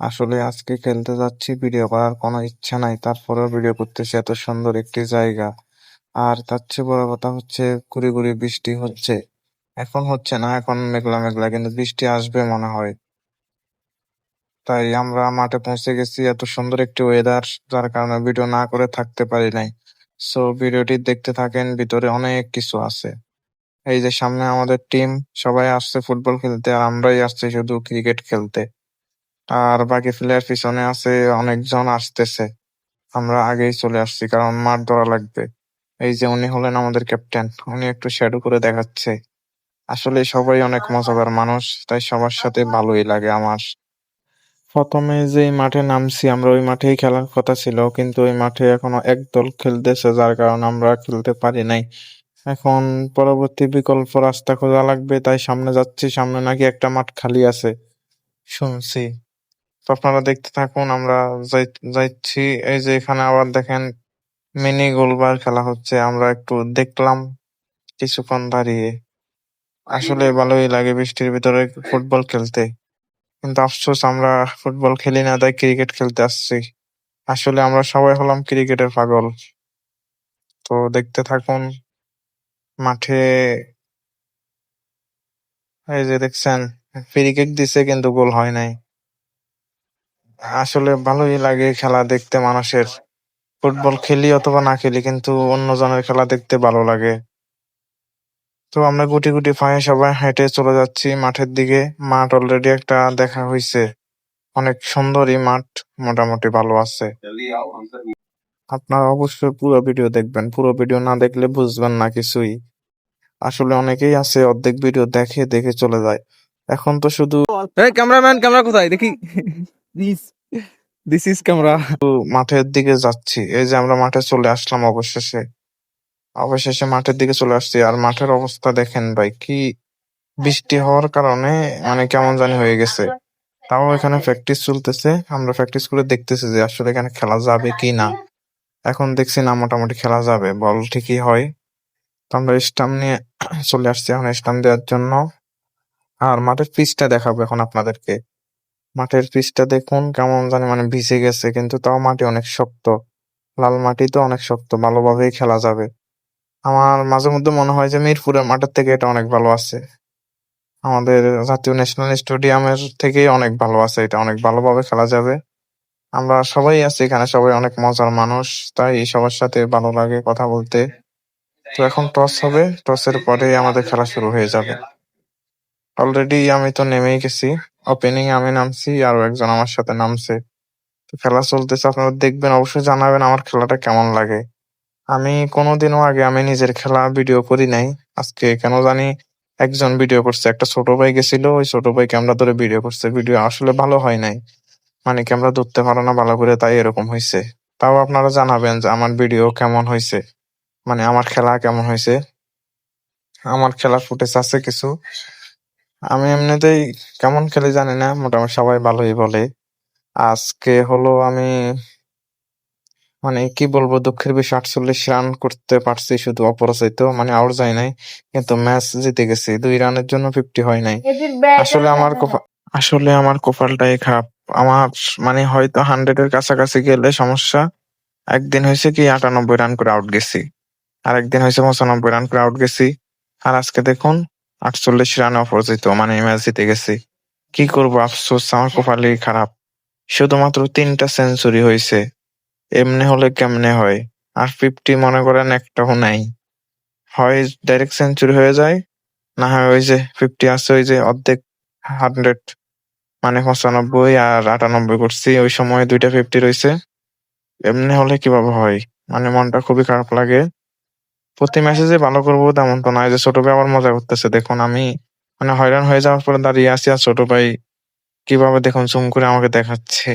আসলে আজকে খেলতে যাচ্ছি ভিডিও করার কোনো ইচ্ছা নাই, তারপরেও ভিডিও করতেছি, এত সুন্দর একটি জায়গা। আর তার চেয়ে বড় কথা হচ্ছে গুড়ি গুড়ি বৃষ্টি হচ্ছে। এখন হচ্ছে না, এখন মেঘলা মেঘলা, কিন্তু বৃষ্টি আসবে মনে হয়। তাই আমরা মাঠে পৌঁছে গেছি, এত সুন্দর একটি ওয়েদার যার কারণে ভিডিও না করে থাকতে পারি নাই। সো ভিডিওটি দেখতে থাকেন, ভিতরে অনেক কিছু আছে। এই যে সামনে আমাদের টিম সবাই আসছে ফুটবল খেলতে, আর আমরাই আসছি শুধু ক্রিকেট খেলতে। আর বাকি প্লেয়ার পিছনে আছে, অনেকজন আসতেছে। আমরা আগেই চলে আসছি, কারণ মাঠ ধরা লাগবে। এই যে উনি হলেন আমাদের ক্যাপ্টেন, উনি একটু শ্যাডো করে দেখাচ্ছে। আসলে সবাই অনেক মজাদার মানুষ, তাই সবার সাথে ভালোই লাগে আমার। প্রথমে যে মাঠে নামছি, আমরা ওই মাঠেই খেলার কথা ছিল, কিন্তু ওই মাঠে এখনও এক দল খেলতেছে, যার কারণে আমরা খেলতে পারি নাই। এখন পরবর্তী বিকল্প রাস্তা খোঁজা লাগবে, তাই সামনে যাচ্ছি, সামনে নাকি একটা মাঠ খালি আছে। শুনছি। আপনারা দেখতে থাকুন, আমরা যাচ্ছি এই যে এখানে আবার দেখেন মিনি গোলবার খেলা হচ্ছে, আমরা একটু দেখলাম কিছুক্ষণ দাঁড়িয়ে। আসলে ভালোই লাগে বৃষ্টির ভিতরে ফুটবল খেলতে। কিন্তু আফসোস, আমরা ফুটবল খেলি না, তাই ক্রিকেট খেলতে আসছি। আসলে আমরা সবাই হলাম ক্রিকেটের পাগল। তো দেখতে থাকুন, মাঠে এই যে দেখছেন ফ্রি কিক দিছে কিন্তু গোল হয় নাই। আসলে ভালোই লাগে খেলা দেখতে, মানুষের ফুটবল খেলি অথবা না খেলি, কিন্তু অন্য জনের খেলা দেখতে ভালো লাগে। তো আমরা গুটি গুটি পায়ে সবাই হেঁটে চলে যাচ্ছি মাঠের দিকে। মাঠ অলরেডি একটা দেখা হয়েছে অনেক সুন্দরই মাঠ, মোটামুটি ভালো আছে। আপনারা অবশ্যই পুরো ভিডিও দেখবেন। পুরো ভিডিও না দেখলে বুঝবেন না কিছুই। আসলে অনেকেই আছে, অর্ধেক ভিডিও দেখে দেখে চলে যায়। এখন তো শুধু ক্যামেরাম্যান, ক্যামেরা কোথায়? দেখি। দিস দিস ইজ ক্যামেরা মাঠের দিকে যাচ্ছি। এই যে আমরা মাঠে চলে আসলাম অবশেষে। অবশেষে মাঠের দিকে চলে আসছি। আর মাঠের অবস্থা দেখেন ভাই, কি বৃষ্টি হওয়ার কারণে মানে কেমন জানি হয়ে গেছে। তাও এখানে প্র্যাকটিস চলতেছে। আমরা প্র্যাকটিস করে দেখতেছি যে আসলে এখানে খেলা যাবে কি না এখন দেখছি না, মোটামুটি খেলা যাবে। বল ঠিকই হয়। তো আমরা স্টাম্প নিয়ে চলে আসছি এখন স্টাম্প দেওয়ার জন্য। আর মাঠের পিচটা দেখাবো এখন আপনাদেরকে। মাঠের পিচটা দেখুন, কেমন জানি মানে ভিজে গেছে, কিন্তু তাও মাটি অনেক শক্ত। লাল মাটি তো অনেক শক্ত, ভালোভাবেই খেলা যাবে। আমার মাঝে মধ্যে মনে হয় যে মিরপুরের মাঠের থেকে এটা অনেক ভালো আছে। আমাদের জাতীয় ন্যাশনাল স্টেডিয়ামের থেকেই অনেক ভালো আছে এটা, অনেক ভালোভাবে খেলা যাবে। আমরা সবাই আছি এখানে, সবাই অনেক মজার মানুষ, তাই সবার সাথে ভালো লাগে কথা বলতে। তো এখন টস হবে টসের পরেই আমাদের খেলা শুরু হয়ে যাবে। অলরেডি আমি তো নেমেই গেছি। ওপেনিং আমি নামছি, আর একজন আমার সাথে নামছে। তো খেলা চলতেছে, আপনারা দেখবেন, অবশ্যই জানাবেন আমার খেলাটা কেমন লাগে। আমি কোনোদিনও আগে আমি নিজের খেলা ভিডিও করি নাই। আজকে কেন জানি একজন ভিডিও করছে, একটা ছোট ভাই গেছিল, ওই ছোট ভাই ক্যামেরা ধরে ভিডিও করছে। ভিডিও আসলে ভালো হয় নাই। মানে ক্যামেরা ধরতে পারো না ভালো করে, তাই এরকম হয়েছে। তাও আপনারা জানাবেন যে আমার ভিডিও কেমন হয়েছে। মানে আমার খেলা কেমন হয়েছে। আমার খেলার ফুটেজ আছে কিছু। আমি এমনিতেই কেমন খেলি জানি না মোটামুটি সবাই ভালোই বলে। আজকে হলো আমি মানে কি বলব দুঃখের বিষয় আটচল্লিশ রান করতে পারছি শুধু অপরাজিত মানে আউট যায় নাই কিন্তু ম্যাচ জিতে গেছি দুই রানের জন্য ফিফটি হয় নাই। আসলে আমার আসলে আমার কপালটাই খারাপ। আমার মানে হয়তো হান্ড্রেড এর কাছাকাছি গেলে সমস্যা একদিন হয়েছে কি আটানব্বই রান করে আউট গেছি আর একদিন হয়েছে পঁচানব্বই রান করে আউট গেছি। আর আজকে দেখুন আটচল্লিশ রান অপরাজিত মানে ম্যাচ জিতে গেছি। কি করব? আফসোস, আমার কপালই খারাপ। শুধুমাত্র তিনটা সেঞ্চুরি হয়েছে এমনি হলে কেমনে হয়? আর ফিফটি মনে করেন একটাও নাই। হয় ডাইরেক্ট সেঞ্চুরি হয়ে যায়, না হয় ওই যে ফিফটি আছে ওই যে অর্ধেক হান্ড্রেড মানে পঁচানব্বই আর আটানব্বই করছি, ওই সময় দুইটা ফিফটি রয়েছে এমনি হলে কীভাবে হয়? মানে মনটা খুবই খারাপ লাগে। প্রতি ম্যাচে যে ভালো করব তেমন তো নয় যে ছোট ভাই আবার মজা করতেছে। দেখুন, আমি মানে হয়রান হয়ে যাওয়ার পরে দাঁড়িয়ে আছি আর ছোট ভাই কীভাবে দেখুন জুম করে আমাকে দেখাচ্ছে।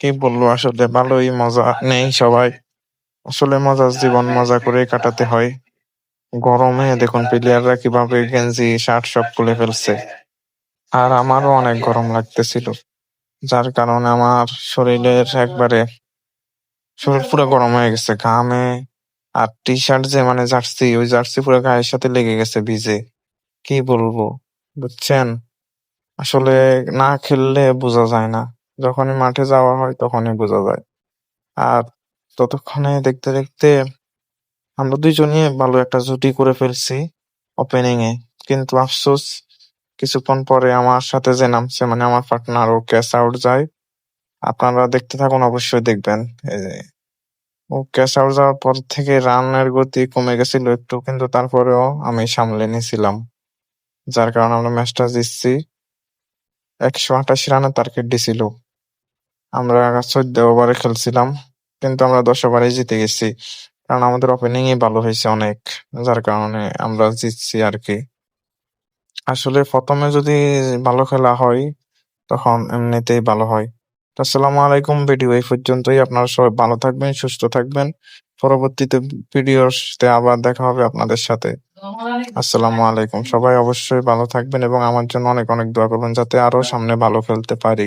কি বলল আসলে ভালোই মজা নেই সবাই। আসলে মজার জীবন মজা করে কাটাতে হয়। গরমে দেখুন প্লেয়াররা কীভাবে গেঞ্জি শার্ট সব খুলে ফেলছে। আর আমারও অনেক গরম লাগতেছিল। যার কারণে আমার শরীরের একবারে শরীর পুরো গরম হয়ে গেছে। ঘামে আর টি শার্ট যে মানে জার্সি ওই জার্সি পুরো গায়ের সাথে লেগে গেছে ভিজে। কি বলব বুঝছেন? আসলে না খেললে বোঝা যায় না। যখনই মাঠে যাওয়া হয় তখনই বোঝা যায়। আর ততক্ষণে দেখতে দেখতে আমরা দুইজনই ভালো একটা জুটি করে ফেলছি ওপেনিং এ। কিন্তু আফসোস কিছুক্ষণ পরে আমার সাথে যে নামছে মানে আমার পার্টনার ও ক্যাচ আউট যায়। আপনারা দেখতে থাকুন অবশ্যই দেখবেন। এই যে, ও ক্যাচ আউট যাওয়ার পর থেকে রানের গতি কমে গেছিল একটু, কিন্তু তারপরেও আমি সামলে নিয়েছিলাম যার কারণে আমরা ম্যাচটা জিতছি। একশো আটাশি রানের টার্গেট দিছিল। আমরা চোদ্দ ওভারে খেলছিলাম, কিন্তু আমরা দশ ওভারে জিতে গেছি, কারণ আমাদের ওপেনিং ই ভালো হয়েছে অনেক, যার কারণে আমরা জিতছি আর কি। আসলে প্রথমে যদি ভালো খেলা হয়, তখন এমনিতেই ভালো হয়। আসসালামু আলাইকুম ভিডিও এই পর্যন্তই। আপনারা সবাই ভালো থাকবেন, সুস্থ থাকবেন। পরবর্তীতে ভিডিওতে আবার দেখা হবে আপনাদের সাথে। আসসালামু আলাইকুম। সবাই অবশ্যই ভালো থাকবেন এবং আমার জন্য অনেক অনেক দোয়া করবেন যাতে আরও সামনে ভালো ফেলতে পারি।